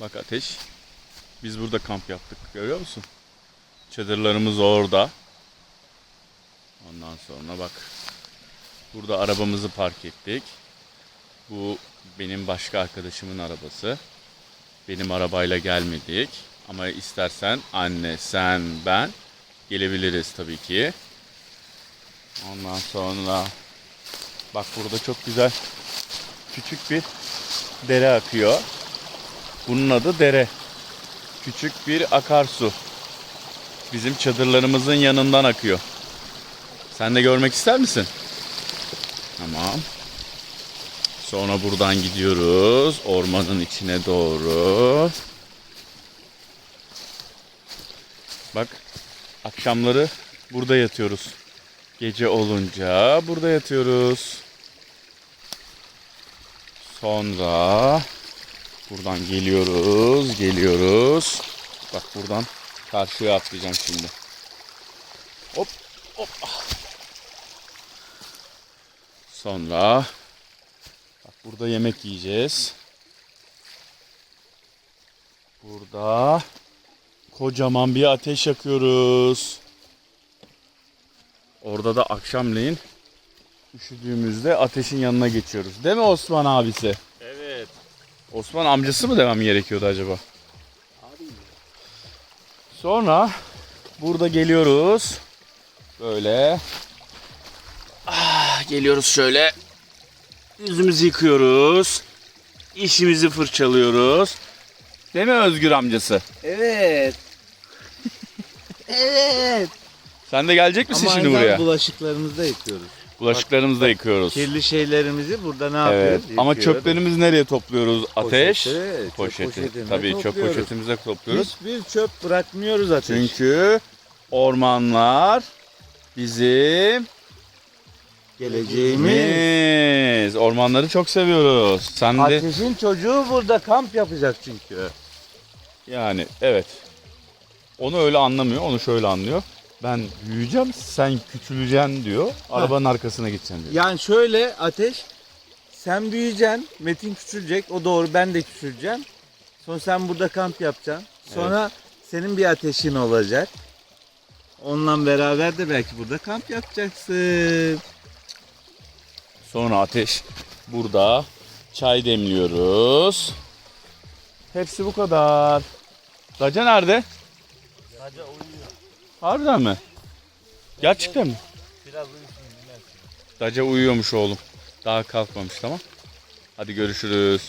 Bak ateş. Biz burada kamp yaptık. Görüyor musun? Çadırlarımız orada. Ondan sonra bak. Burada arabamızı park ettik. Bu benim başka arkadaşımın arabası. Benim arabayla gelmedik. Ama istersen anne, sen, ben gelebiliriz tabii ki. Ondan sonra bak burada çok güzel küçük bir dere akıyor. Bunun adı dere. Küçük bir akarsu. Bizim çadırlarımızın yanından akıyor. Sen de görmek ister misin? Tamam. Sonra buradan gidiyoruz ormanın içine doğru. Bak akşamları burada yatıyoruz. Gece olunca burada yatıyoruz. Sonra buradan geliyoruz, geliyoruz. Bak buradan karşıya atlayacağım şimdi. Hop, hop. Sonra bak burada yemek yiyeceğiz. Burada kocaman bir ateş yakıyoruz. Orada da akşamleyin üşüdüğümüzde ateşin yanına geçiyoruz. Değil mi Osman abisi? Osman amcası mı demem gerekiyordu acaba? Sonra burada geliyoruz. Böyle. Ah, geliyoruz şöyle. Yüzümüzü yıkıyoruz. İşimizi fırçalıyoruz. Değil mi Özgür amcası? Evet. evet. Sen de gelecek misin Ama şimdi aynı buraya? zamanda bulaşıklarımızı da yıkıyoruz. Bulaşıklarımızı da yıkıyoruz. Kirli şeylerimizi burada ne Evet. yapıyoruz? Ama Yıkıyoruz. çöplerimizi nereye topluyoruz? Ateş. Poşete, çöp Poşeti. Tabii çöp topluyoruz. poşetimize topluyoruz. Hiçbir çöp bırakmıyoruz ateş. Çünkü ormanlar bizim geleceğimiz. Biz ormanları çok seviyoruz. Sen de Ateşin çocuğu burada kamp yapacak çünkü. yani evet. Onu öyle anlamıyor, onu şöyle anlıyor. Ben büyüyeceğim, sen küçüleceksin diyor. Arabanın arkasına gideceksin diyor. Yani şöyle ateş sen büyüyeceksin, Metin küçülecek. O doğru ben de küçüleceğim. Sonra sen burada kamp yapacaksın. Sonra senin bir ateşin olacak. Onunla beraber de belki burada kamp yapacaksın. Sonra ateş burada çay demliyoruz. Hepsi bu kadar. Daca nerede? Sadece uyuyor. Harbiden mi? Gerçekten mi? Biraz uyusun Daca uyuyormuş oğlum. Daha kalkmamış tamam. Hadi görüşürüz.